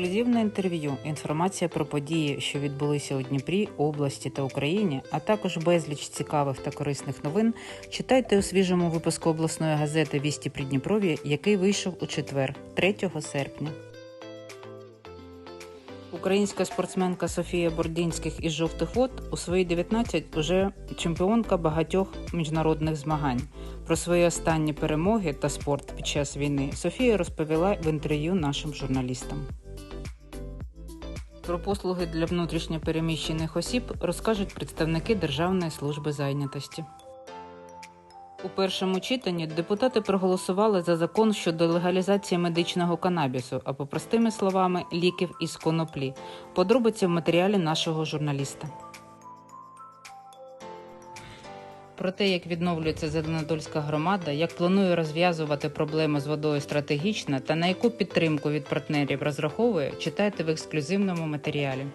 Ексклюзивне інтерв'ю, інформація про події, що відбулися у Дніпрі, області та Україні, а також безліч цікавих та корисних новин. Читайте у свіжому випуску обласної газети Вісті Придніпров'я, який вийшов у четвер, 3 серпня. Українська спортсменка Софія Бордінських із жовтих вод у свої 19 уже чемпіонка багатьох міжнародних змагань. Про свої останні перемоги та спорт під час війни Софія розповіла в інтерв'ю нашим журналістам. Про послуги для внутрішньопереміщених осіб розкажуть представники Державної служби зайнятості. У першому читанні депутати проголосували за закон щодо легалізації медичного канабісу, або простими словами ліків із коноплі. Подробиці в матеріалі нашого журналіста. Про те, як відновлюється Зеленодольська громада, як планує розв'язувати проблеми з водою стратегічно та на яку підтримку від партнерів розраховує, читайте в ексклюзивному матеріалі.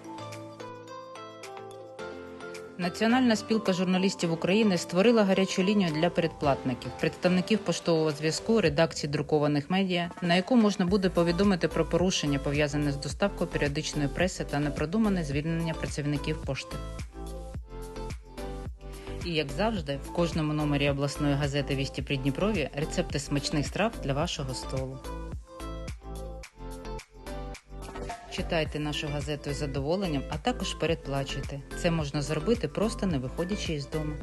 Національна спілка журналістів України створила гарячу лінію для передплатників, представників поштового зв'язку, редакцій друкованих медіа, на яку можна буде повідомити про порушення, пов'язане з доставкою періодичної преси та непродумане звільнення працівників пошти. І як завжди, в кожному номері обласної газети Вісті Придніпров'я рецепти смачних страв для вашого столу. Читайте нашу газету із задоволенням, а також передплачуйте. Це можна зробити просто не виходячи із дому.